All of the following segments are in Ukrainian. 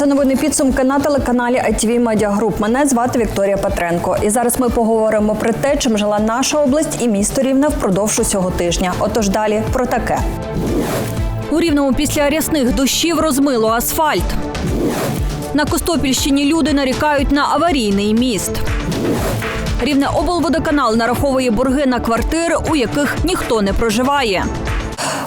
Це новини підсумки на телеканалі ITV Media Group. Мене звати Вікторія Петренко. І зараз ми поговоримо про те, чим жила наша область і місто Рівне впродовж усього тижня. Отож далі про таке. У Рівному після рясних дощів розмило асфальт. На Костопільщині люди нарікають на аварійний міст. Рівне облводоканал нараховує борги на квартири, у яких ніхто не проживає.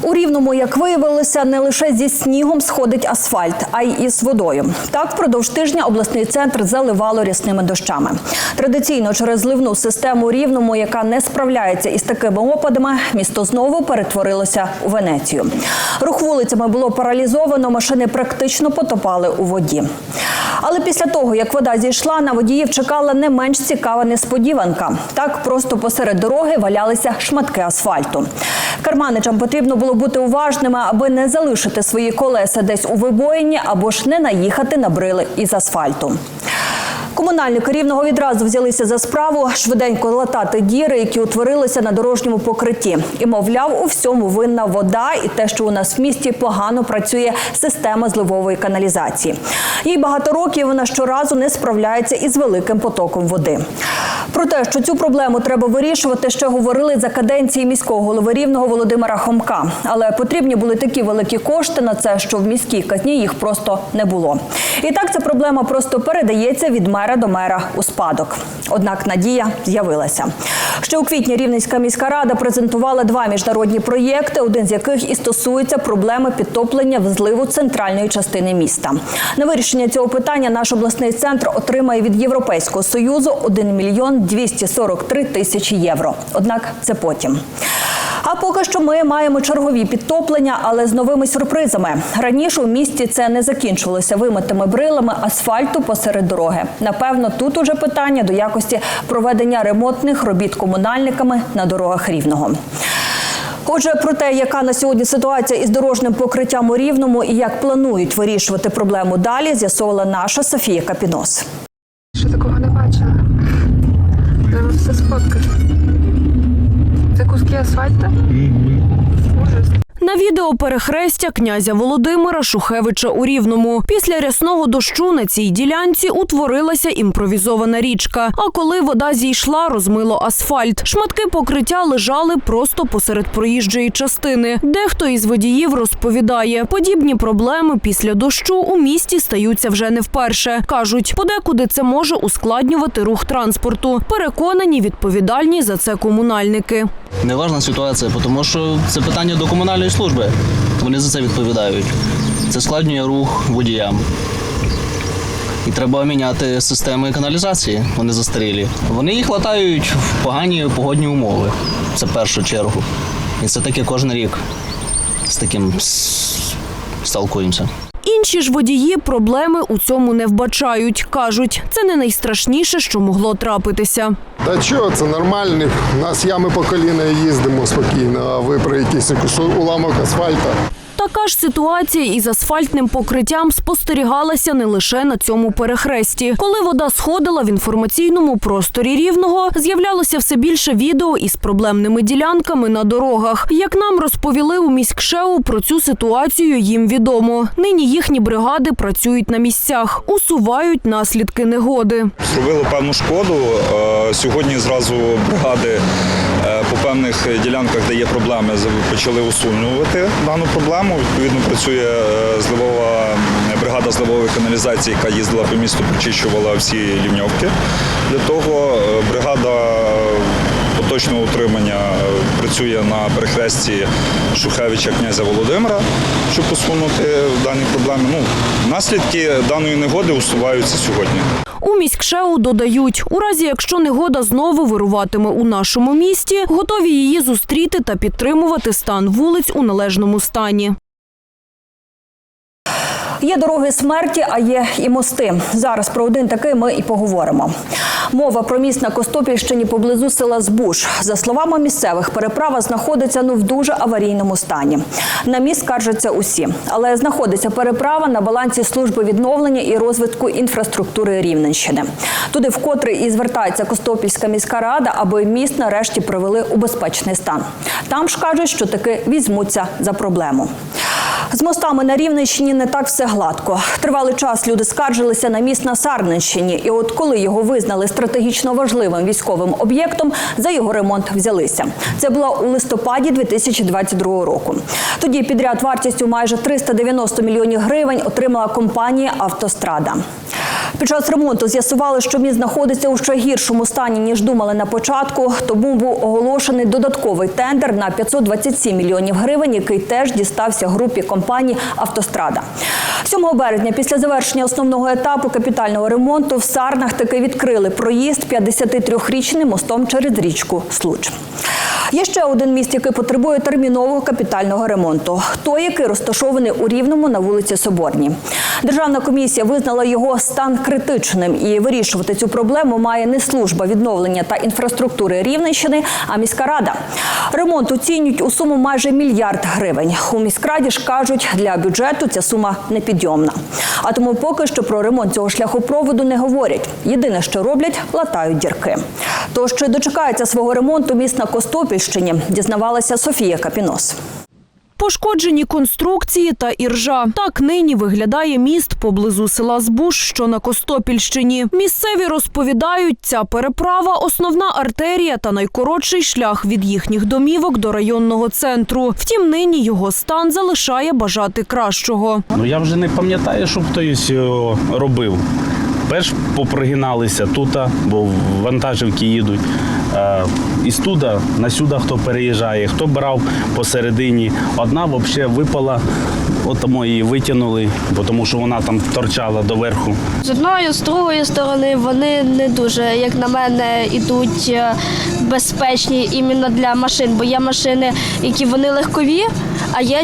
У рівному, як виявилося, не лише зі снігом сходить асфальт, а й із водою. Так, впродовж тижня обласний центр заливало рясними дощами. Традиційно через зливну систему рівному, яка не справляється із такими опадами, місто знову перетворилося у Венецію. Рух вулицями було паралізовано, машини практично потопали у воді. Але після того, як вода зійшла, на водіїв чекала не менш цікава несподіванка. Так просто посеред дороги валялися шматки асфальту. Карманичам потрібно було бути уважними, аби не залишити свої колеса десь у вибоїні або ж не наїхати на брили із асфальту. Комунальники рівного відразу взялися за справу швиденько латати діри, які утворилися на дорожньому покритті. І, мовляв, у всьому винна вода і те, що у нас в місті погано працює система зливової каналізації. Їй багато років вона щоразу не справляється із великим потоком води. Про те, що цю проблему треба вирішувати, ще говорили за каденції міського голови рівного Володимира Хомка. Але потрібні були такі великі кошти на це, що в міській казні їх просто не було. І так ця проблема просто передається від мера до мера у спадок. Однак надія з'явилася. Ще у квітні Рівненська міська рада презентувала два міжнародні проєкти, один з яких і стосується проблеми підтоплення в зливу центральної частини міста. На вирішення цього питання наш обласний центр отримає від Європейського союзу 1 мільйон 243 тисячі євро. Однак це потім. А поки що ми маємо чергові підтоплення, але з новими сюрпризами. Раніше у місті це не закінчувалося вимитими брилами асфальту посеред дороги. Напевно, тут уже питання до якості проведення ремонтних робіт комунальниками на дорогах рівного. Отже, про те, яка на сьогодні ситуація із дорожнім покриттям у рівному і як планують вирішувати проблему далі, з'ясовувала наша Софія Капінос. Що такого не бачила? Треба все сфоткати. Це куски асфальту? Ужас. На відео перехрестя князя Володимира Шухевича у Рівному. Після рясного дощу на цій ділянці утворилася імпровізована річка. А коли вода зійшла, розмило асфальт. Шматки покриття лежали просто посеред проїжджої частини. Дехто із водіїв розповідає, подібні проблеми після дощу у місті стаються вже не вперше. Кажуть, подекуди це може ускладнювати рух транспорту. Переконані відповідальні за це комунальники. Неважна ситуація, тому що це питання до комунальної служби. Вони за це відповідають. Це складнює рух водіям. І треба міняти системи каналізації, вони застарілі. Вони їх латають в погані погодні умови. Це першу чергу. І це таке кожен рік з таким сталкуємося. Інші ж водії проблеми у цьому не вбачають. Кажуть, це не найстрашніше, що могло трапитися. Та чого, це нормально. У нас ями по коліна їздимо спокійно, а ви про якийсь уламок асфальта. Така ж ситуація із асфальтним покриттям спостерігалася не лише на цьому перехресті. Коли вода сходила в інформаційному просторі рівного, з'являлося все більше відео із проблемними ділянками на дорогах. Як нам розповіли у міськшеу, про цю ситуацію їм відомо. Нині їхні бригади працюють на місцях, усувають наслідки негоди. зробили певну шкоду. Е, Сьогодні зразу бригади е, певних ділянках, де є проблеми, почали усунювати дану проблему. Відповідно, працює е, зливова бригада зливової каналізації, яка їздила по місту, прочищувала всі лівньовки. Для того е, бригада поточного утримання е, працює на перехресті Шухевича князя Володимира, щоб посунути дані проблеми. Ну, наслідки даної негоди усуваються сьогодні. У міськшеу додають, у разі якщо негода знову вируватиме у нашому місті, готові її зустріти та підтримувати стан вулиць у належному стані. Є дороги смерті, а є і мости. Зараз про один такий ми і поговоримо. Мова про міст на Костопільщині поблизу села Збуш. За словами місцевих, переправа знаходиться ну в дуже аварійному стані. На міст скаржаться усі, але знаходиться переправа на балансі служби відновлення і розвитку інфраструктури Рівненщини. Туди вкотре і звертається Костопільська міська рада, аби міст нарешті привели у безпечний стан. Там ж кажуть, що таки візьмуться за проблему. З мостами на Рівненщині не так все гладко. Тривалий час люди скаржилися на міст на Сарненщині. І от коли його визнали стратегічно важливим військовим об'єктом, за його ремонт взялися. Це було у листопаді 2022 року. Тоді підряд вартістю майже 390 мільйонів гривень отримала компанія Автострада. Під час ремонту з'ясували, що міст знаходиться у ще гіршому стані ніж думали на початку. Тому був оголошений додатковий тендер на 527 мільйонів гривень, який теж дістався групі компаній Автострада. 7 березня, після завершення основного етапу капітального ремонту, в Сарнах таки відкрили проїзд 53-річним мостом через річку Случ. Є ще один міст, який потребує термінового капітального ремонту. Той, який розташований у Рівному на вулиці Соборній. Державна комісія визнала його стан критичним і вирішувати цю проблему має не служба відновлення та інфраструктури Рівненщини, а міська рада. Ремонт оцінюють у суму майже мільярд гривень. У міськраді ж кажуть, для бюджету ця сума непідйомна. А тому поки що про ремонт цього шляхопроводу не говорять. Єдине, що роблять, латають дірки. Тож чи дочекається свого ремонту міст на Костопільщині, дізнавалася Софія Капінос. Пошкоджені конструкції та іржа. Так нині виглядає міст поблизу села Збуш, що на Костопільщині. Місцеві розповідають, ця переправа основна артерія та найкоротший шлях від їхніх домівок до районного центру. Втім, нині його стан залишає бажати кращого. Ну я вже не пам'ятаю, щоб хтось робив. Перш попригиналися тут, бо вантажівки їдуть. Е, Із туди на сюди хто переїжджає, хто брав посередині. Одна взагалі випала, от тому її витягнули, тому що вона там торчала доверху. З одної, з другої сторони вони не дуже, як на мене, ідуть е, безпечні іменно для машин, бо є машини, які вони легкові, а є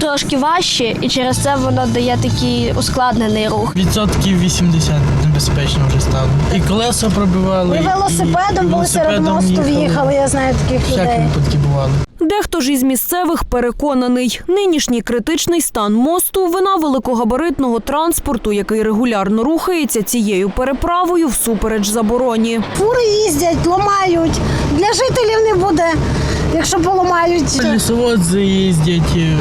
трошки важчі, і через це воно дає такий ускладнений рух. Відсотків 80 небезпечно вже стало. І колеса пробивали. І- велосипедом і були серед велосипедом мосту їхали. їхали, я знаю таких Всякі людей. випадки бували. Дехто ж із місцевих переконаний, нинішній критичний стан мосту вина великогабаритного транспорту, який регулярно рухається цією переправою всупереч забороні. Фури їздять, ламають. Для жителів не буде, якщо поламають. Лісоводзи їздять, е,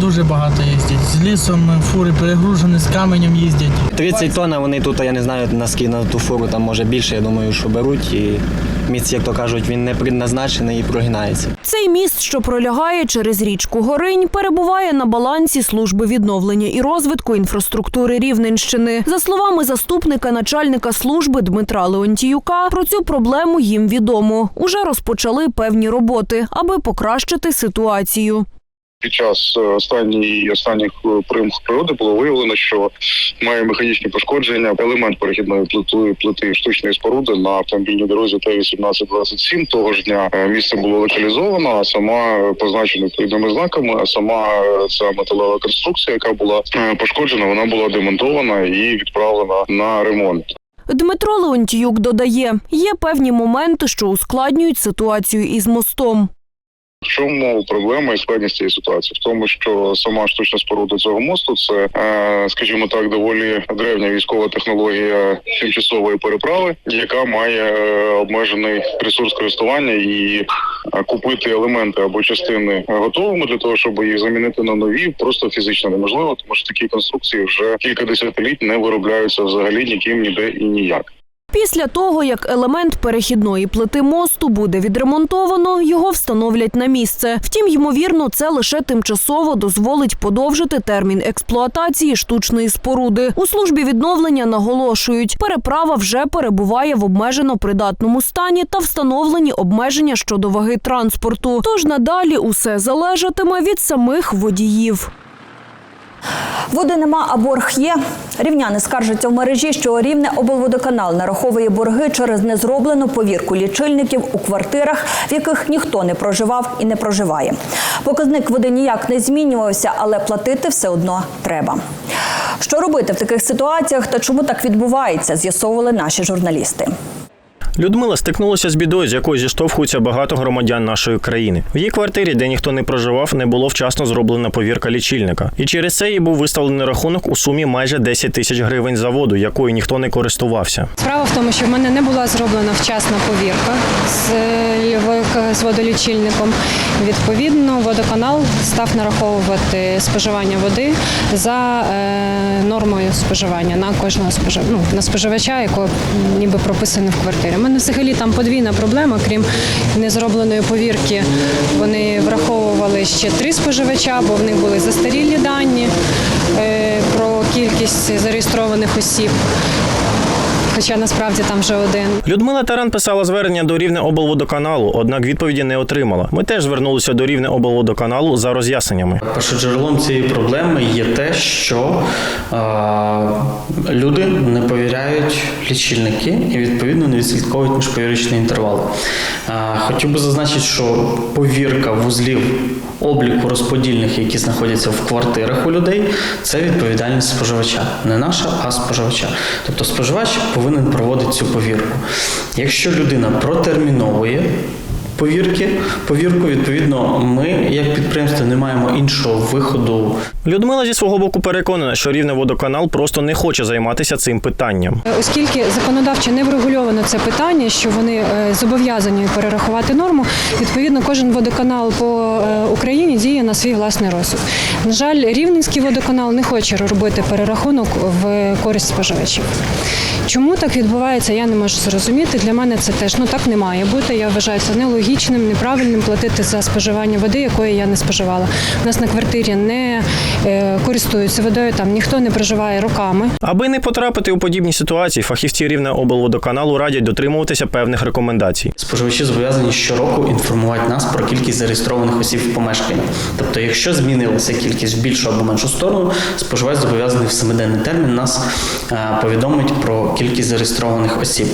дуже багато їздять. З лісом фури перегружені, з каменем їздять. 30 тонн, а вони тут, я не знаю, наскільки на ту фуру, там може більше, я думаю, що беруть. І міст, як то кажуть, він не предназначений і прогинається. Цей міст, що пролягає через річку Горинь, перебуває на балансі служби відновлення і розвитку інфраструктури Рівненщини. За словами заступника начальника служби Дмитра Леонтіюка, про цю проблему їм відомо. Уже розпочали певні роботи, аби покращити ситуацію. Під час е, останньої останніх е, примх природи було виявлено, що має механічні пошкодження елемент перехідної плити плити штучної споруди на автомобільній дорозі Т-1827. Того ж дня е, місце було локалізовано, а сама позначена відповідними знаками. А сама ця металева конструкція, яка була пошкоджена, вона була демонтована і відправлена на ремонт. Дмитро Леонтіюк додає, є певні моменти, що ускладнюють ситуацію із мостом. В чому проблема і складність цієї ситуації? В тому, що сама штучна споруда цього мосту це, е, скажімо так, доволі древня військова технологія тимчасової переправи, яка має е, обмежений ресурс користування і е, купити елементи або частини готовими для того, щоб їх замінити на нові, просто фізично неможливо, тому що такі конструкції вже кілька десятиліть не виробляються взагалі ніким ніде і ніяк. Після того, як елемент перехідної плити мосту буде відремонтовано, його встановлять на місце. Втім, ймовірно, це лише тимчасово дозволить подовжити термін експлуатації штучної споруди. У службі відновлення наголошують, переправа вже перебуває в обмежено придатному стані та встановлені обмеження щодо ваги транспорту. Тож надалі усе залежатиме від самих водіїв. Води нема, а борг є. Рівняни скаржаться в мережі, що рівне облводоканал нараховує борги через незроблену повірку лічильників у квартирах, в яких ніхто не проживав і не проживає. Показник води ніяк не змінювався, але платити все одно треба. Що робити в таких ситуаціях та чому так відбувається, з'ясовували наші журналісти. Людмила стикнулася з бідою, з якою зіштовхуються багато громадян нашої країни. В її квартирі, де ніхто не проживав, не було вчасно зроблена повірка лічильника. І через це їй був виставлений рахунок у сумі майже 10 тисяч гривень за воду, якою ніхто не користувався. Справа в тому, що в мене не була зроблена вчасна повірка з, з водолічильником. Відповідно, водоканал став нараховувати споживання води за е, нормою споживання на кожного спожив... ну, на споживача, якого ніби прописано в квартирі. Мене взагалі там подвійна проблема, крім незробленої повірки. Вони враховували ще три споживача, бо в них були застарілі дані е, про кількість зареєстрованих осіб. Хоча насправді там вже один. Людмила Таран писала звернення до рівне облводоканалу, однак відповіді не отримала. Ми теж звернулися до рівне облводоканалу за роз'ясненнями. Першоджерелом цієї проблеми є те, що е, люди не повіряють лічильники і відповідно не відслідковують міжповірочні інтервали. Е, хотів би зазначити, що повірка вузлів обліку розподільних, які знаходяться в квартирах у людей, це відповідальність споживача, не наша, а споживача. Тобто споживач повинен проводити цю повірку. Якщо людина протерміновує повірки, повірку, відповідно, ми, як підприємство, не маємо іншого виходу. Людмила зі свого боку переконана, що рівне водоканал просто не хоче займатися цим питанням. Оскільки законодавчо не врегульовано це питання, що вони е, зобов'язані перерахувати норму, відповідно, кожен водоканал по е, Україні діє на свій власний розсуд. На жаль, Рівненський водоканал не хоче робити перерахунок в користь споживачів. Чому так відбувається, я не можу зрозуміти. Для мене це теж ну так не має бути. Я вважаю це нелогічним, неправильним платити за споживання води, якої я не споживала. У нас на квартирі не е, користуються водою, там ніхто не проживає роками. Аби не потрапити у подібні ситуації, фахівці рівне облводоканалу радять дотримуватися певних рекомендацій. Споживачі зобов'язані щороку інформувати нас про кількість зареєстрованих осіб в помешканні. Тобто, якщо змінилася кількість в більшу або меншу сторону, споживач зобов'язаний в семиденний термін нас е, повідомить про кількість зареєстрованих осіб.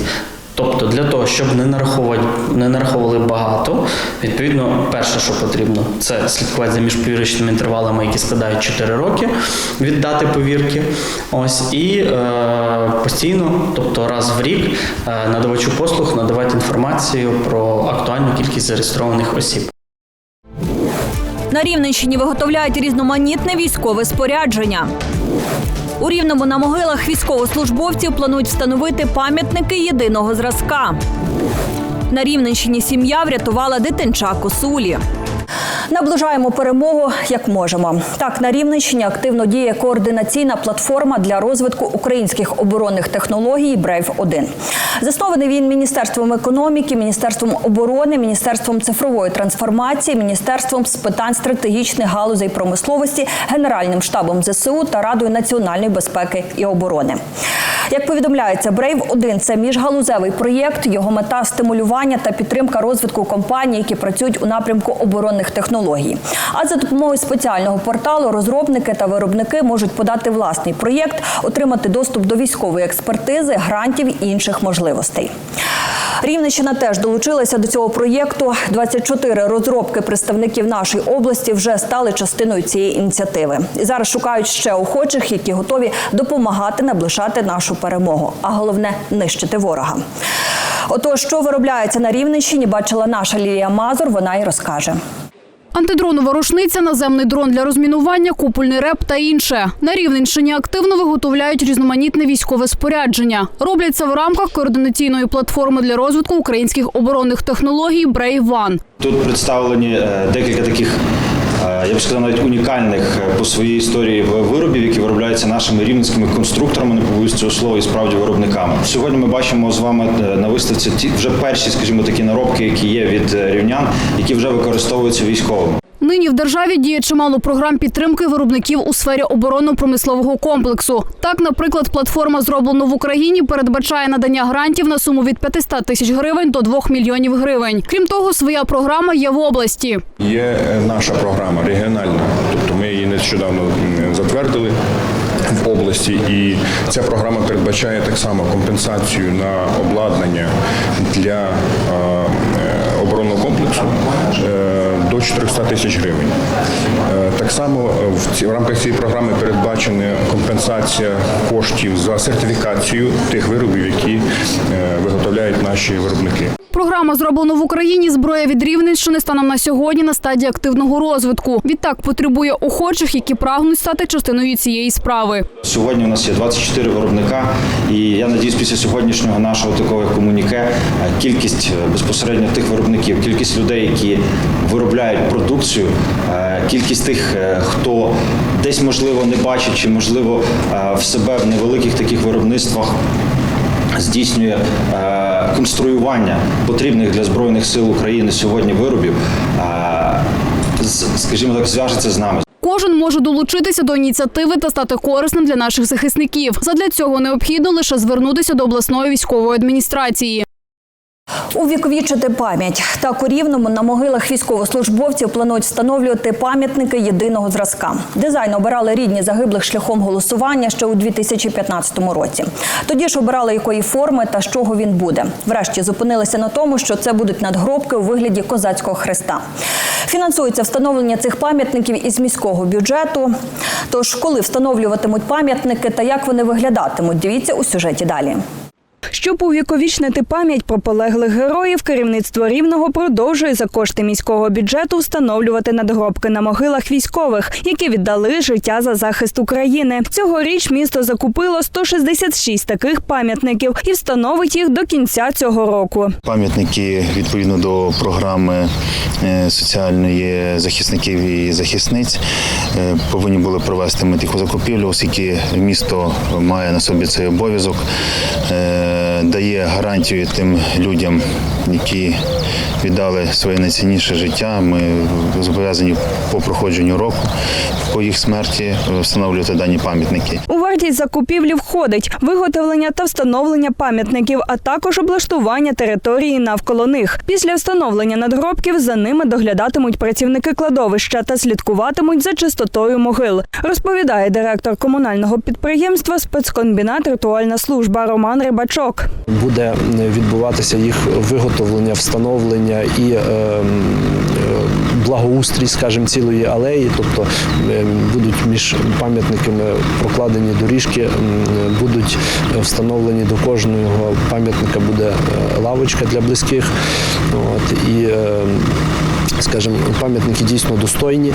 Тобто для того, щоб не нараховувати, не нараховували багато, відповідно, перше, що потрібно, це слідкувати за міжповірочними інтервалами, які складають 4 роки від дати повірки. Ось і е, постійно, тобто раз в рік, е, надавачу послуг надавати інформацію про актуальну кількість зареєстрованих осіб. На Рівненщині виготовляють різноманітне військове спорядження. У Рівному на могилах військовослужбовців планують встановити пам'ятники єдиного зразка. На Рівненщині сім'я врятувала дитинча косулі. Наближаємо перемогу як можемо. Так, на Рівненщині активно діє координаційна платформа для розвитку українських оборонних технологій Брейв 1 Заснований він Міністерством економіки, Міністерством оборони, Міністерством цифрової трансформації, Міністерством з питань стратегічних галузей промисловості, Генеральним штабом ЗСУ та Радою національної безпеки і оборони. Як повідомляється, Брейв 1 це міжгалузевий проєкт. Його мета стимулювання та підтримка розвитку компаній, які працюють у напрямку оборонних технологій. А за допомогою спеціального порталу розробники та виробники можуть подати власний проєкт, отримати доступ до військової експертизи, грантів і інших можливостей. Рівненщина теж долучилася до цього проєкту. 24 розробки представників нашої області вже стали частиною цієї ініціативи. І зараз шукають ще охочих, які готові допомагати наближати нашу перемогу. А головне нищити ворога. Отож, що виробляється на Рівненщині, бачила наша Лілія Мазур. Вона й розкаже. Антидронова рушниця, наземний дрон для розмінування, купольний реп та інше. На Рівненщині активно виготовляють різноманітне військове спорядження. Робляться в рамках координаційної платформи для розвитку українських оборонних технологій Брейван. Тут представлені е, декілька таких, я б сказав, навіть унікальних е, по своїй історії виробів, які виробляються нашими рівненськими конструкторами, не побоюсь цього слова, і справді виробниками. Сьогодні ми бачимо з вами е, на виставці ті вже перші, скажімо, такі наробки, які є від е, рівнян, які вже використовуються військовими. Нині в державі діє чимало програм підтримки виробників у сфері оборонно-промислового комплексу. Так, наприклад, платформа зроблено в Україні передбачає надання грантів на суму від 500 тисяч гривень до 2 мільйонів гривень. Крім того, своя програма є в області. Є е, наша програма регіональна, тобто ми її нещодавно затвердили в області, і ця програма передбачає так само компенсацію на обладнання для е, оборонного комплексу е, до 400 тисяч гривень. Е, Так само е, в, рамках цієї програми передбачена компенсація коштів за сертифікацію тих виробів, які е, виготовляють наші виробники. Програма зроблено в Україні. Зброя від Рівненщини станом на сьогодні на стадії активного розвитку. Відтак потребує охочих, які прагнуть стати частиною цієї справи. Сьогодні у нас є 24 виробника, і я надіюсь, після сьогоднішнього нашого такого комуніке е, кількість е, безпосередньо тих виробників, кількість людей, які виробляють продукцію, е, кількість тих, хто десь можливо не бачить, чи можливо в себе в невеликих таких виробництвах здійснює е, конструювання потрібних для збройних сил України сьогодні виробів. е, Скажімо так, зв'яжеться з нами. Кожен може долучитися до ініціативи та стати корисним для наших захисників. Задля цього необхідно лише звернутися до обласної військової адміністрації. Увіковічити пам'ять так у рівному на могилах військовослужбовців планують встановлювати пам'ятники єдиного зразка. Дизайн обирали рідні загиблих шляхом голосування ще у 2015 році. Тоді ж обирали якої форми та з чого він буде. Врешті зупинилися на тому, що це будуть надгробки у вигляді козацького хреста. Фінансується встановлення цих пам'ятників із міського бюджету. Тож, коли встановлюватимуть пам'ятники та як вони виглядатимуть, дивіться у сюжеті далі. Щоб увіковічнити пам'ять про полеглих героїв, керівництво Рівного продовжує за кошти міського бюджету встановлювати надгробки на могилах військових, які віддали життя за захист України. Цьогоріч місто закупило 166 таких пам'ятників і встановить їх до кінця цього року. Пам'ятники відповідно до програми е, соціальної захисників і захисниць е, повинні були провести ми таку закупівлю, оскільки місто має на собі цей обов'язок, е, дає гарантію тим людям, які віддали своє найцінніше життя. Ми зобов'язані по проходженню року, по їх смерті встановлювати дані пам'ятники. У вартість закупівлі входить виготовлення та встановлення пам'ятників, а також облаштування території навколо них. Після встановлення надгробків за ними доглядатимуть працівники кладовища та слідкуватимуть за чистотою могил. Розповідає директор комунального підприємства спецкомбінат Ритуальна служба Роман Рибачок. буде відбуватися їх виготовлення, встановлення і е, е, благоустрій, скажімо, цілої алеї, тобто е, будуть між пам'ятниками прокладені доріжки, будуть встановлені до кожного пам'ятника буде е, лавочка для близьких. От, і е, Скажімо, пам'ятники дійсно достойні,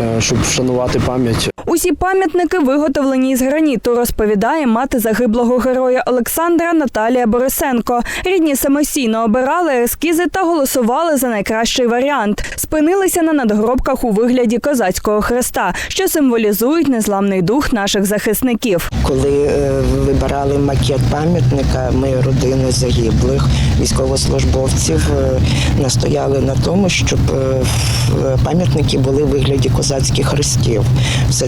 е, щоб вшанувати пам'ять Усі пам'ятники виготовлені із граніту, розповідає мати загиблого героя Олександра Наталія Борисенко. Рідні самостійно обирали ескізи та голосували за найкращий варіант. Спинилися на надгробках у вигляді козацького хреста, що символізують незламний дух наших захисників. Коли е, вибирали макет пам'ятника, ми родини загиблих військовослужбовців е, настояли на тому, щоб е, пам'ятники були в вигляді козацьких хрестів.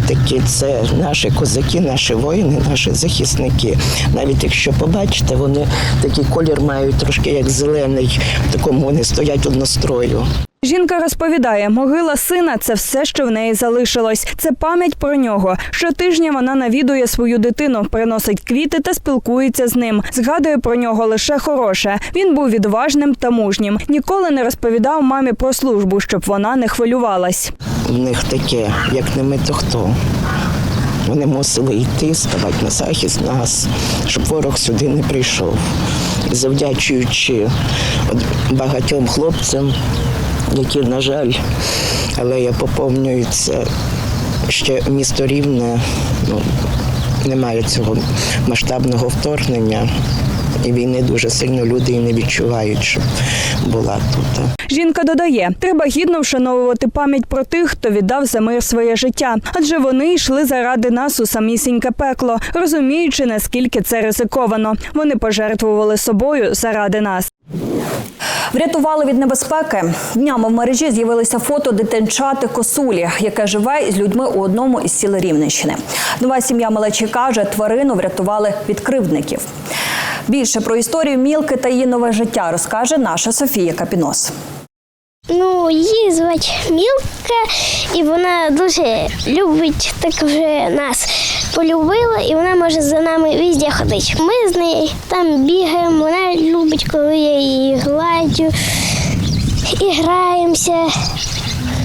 Все-таки це наші козаки, наші воїни, наші захисники. Навіть якщо побачите, вони такий колір мають трошки як зелений, в такому вони стоять однострою. Жінка розповідає, могила сина це все, що в неї залишилось. Це пам'ять про нього. Щотижня вона навідує свою дитину, приносить квіти та спілкується з ним. Згадує про нього лише хороше. Він був відважним та мужнім. Ніколи не розповідав мамі про службу, щоб вона не хвилювалась. У них таке, як не ми, то хто. Вони мусили йти, ставати на захист нас, щоб ворог сюди не прийшов. І завдячуючи багатьом хлопцям, які, на жаль, але я поповнюю це ще місто рівне, ну, немає цього масштабного вторгнення. І війни дуже сильно люди і не відчувають, що була тут. Жінка додає, треба гідно вшановувати пам'ять про тих, хто віддав за мир своє життя, адже вони йшли заради нас у самісіньке пекло, розуміючи, наскільки це ризиковано. Вони пожертвували собою заради нас. Врятували від небезпеки. Днями в мережі з'явилися фото дитинчати косулі, яке живе із людьми у одному із сіл Рівненщини. Нова сім'я малечі каже, тварину врятували від кривдників. Більше про історію Мілки та її нове життя розкаже наша Софія Капінос. Ну, її звати Мілка, і вона дуже любить так вже нас полюбила, і вона може за нами везде ходити. Ми з нею там бігаємо, вона любить, коли я її гладю, і граємося.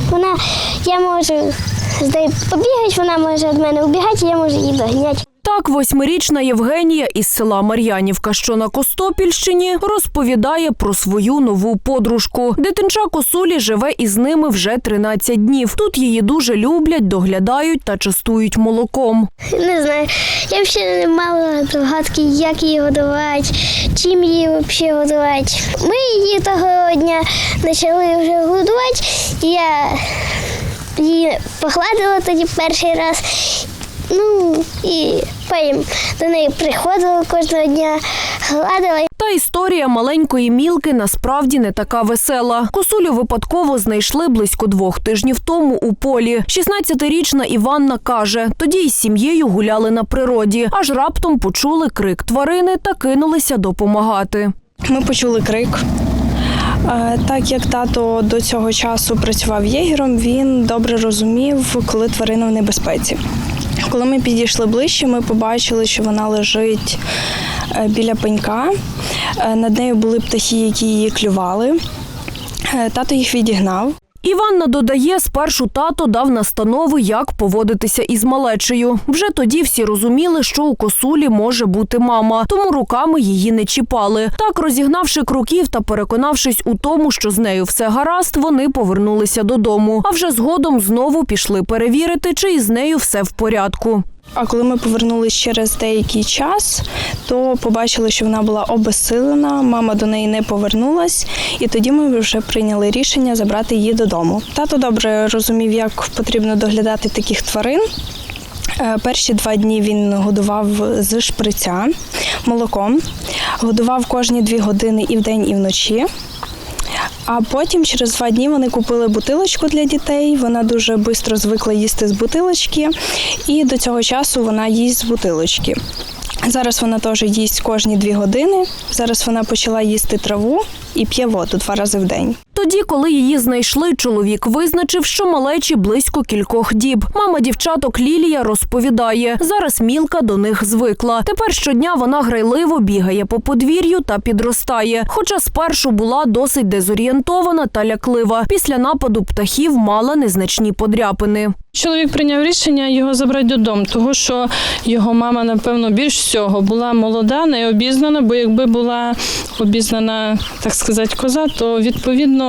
Вона, я можу з нею побігати, вона може від мене убігати, я можу її доганяти. Так, восьмирічна Євгенія із села Мар'янівка, що на Костопільщині, розповідає про свою нову подружку. Дитинча косулі живе із ними вже 13 днів. Тут її дуже люблять, доглядають та частують молоком. Не знаю, я взагалі не мала догадки, як її годувати, чим її взагалі годувати. Ми її того дня почали вже годувати, я її погладила тоді перший раз. І потім до неї приходила кожного дня, гладила. Та історія маленької мілки насправді не така весела. Косулю випадково знайшли близько двох тижнів тому у полі. 16-річна Іванна каже, тоді із сім'єю гуляли на природі, аж раптом почули крик тварини та кинулися допомагати. Ми почули крик. Е, Так як тато до цього часу працював єгером, він добре розумів, коли тварина в небезпеці. Коли ми підійшли ближче, ми побачили, що вона лежить е, біля пенька. Е, Над нею були птахи, які її клювали. Е, Тато їх відігнав. Іванна додає, спершу тато дав настанови, як поводитися із малечею. Вже тоді всі розуміли, що у косулі може бути мама, тому руками її не чіпали. Так, розігнавши круків та переконавшись у тому, що з нею все гаразд, вони повернулися додому. А вже згодом знову пішли перевірити, чи із нею все в порядку. А коли ми повернулись через деякий час, то побачили, що вона була обезсилена, мама до неї не повернулась, і тоді ми вже прийняли рішення забрати її додому. Тато добре розумів, як потрібно доглядати таких тварин. Е, Перші два дні він годував з шприця молоком, годував кожні дві години і вдень, і вночі. А потім через два дні вони купили бутилочку для дітей. Вона дуже швидко звикла їсти з бутилочки, і до цього часу вона їсть з бутилочки. Зараз вона теж їсть кожні дві години. Зараз вона почала їсти траву і п'є воду два рази в день. Тоді, коли її знайшли, чоловік визначив, що малечі близько кількох діб. Мама дівчаток Лілія розповідає, зараз мілка до них звикла. Тепер щодня вона грайливо бігає по подвір'ю та підростає. Хоча спершу була досить дезорієнтована та ляклива. Після нападу птахів мала незначні подряпини. Чоловік прийняв рішення його забрати додому, тому що його мама, напевно, більш всього була молода, не обізнана, бо якби була обізнана, так сказати, коза, то відповідно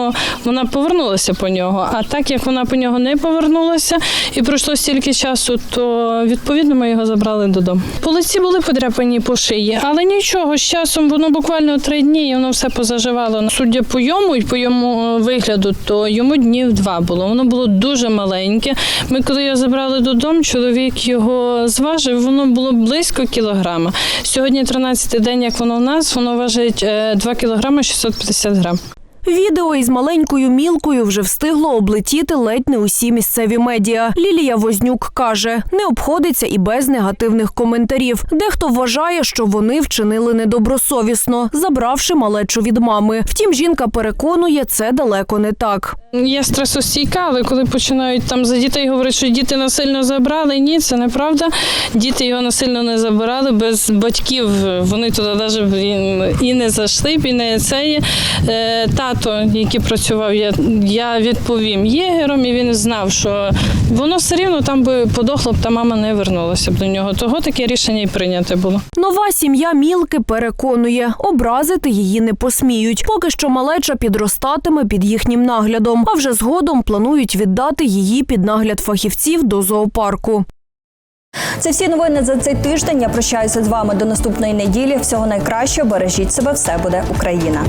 вона повернулася по нього. А так як вона по нього не повернулася і пройшло стільки часу, то відповідно ми його забрали додому. По лиці були подряпані по шиї, але нічого, з часом воно буквально три дні і воно все позаживало. Судя по йому і по йому е, вигляду, то йому днів два було. Воно було дуже маленьке. Ми коли його забрали додому, чоловік його зважив, воно було близько кілограма. Сьогодні 13-й день, як воно в нас, воно важить е, 2 кілограми 650 грам. Відео із маленькою мілкою вже встигло облетіти ледь не усі місцеві медіа. Лілія Вознюк каже, не обходиться і без негативних коментарів. Дехто вважає, що вони вчинили недобросовісно, забравши малечу від мами. Втім, жінка переконує, це далеко не так. Я стресостійка, але коли починають там за дітей говорити, що діти насильно забрали, ні, це неправда. Діти його насильно не забирали без батьків. Вони туди навіть і не зайшли б, і не це. Е, Тато, який працював, я, я відповім єгером, і він знав, що воно все рівно там би подохло б, та мама не вернулася б до нього. Того таке рішення і прийняте було. Нова сім'я Мілки переконує, образити її не посміють. Поки що малеча підростатиме під їхнім наглядом, а вже згодом планують віддати її під нагляд фахівців до зоопарку. Це всі новини за цей тиждень. Я прощаюся з вами до наступної неділі. Всього найкращого. Бережіть себе, все буде Україна.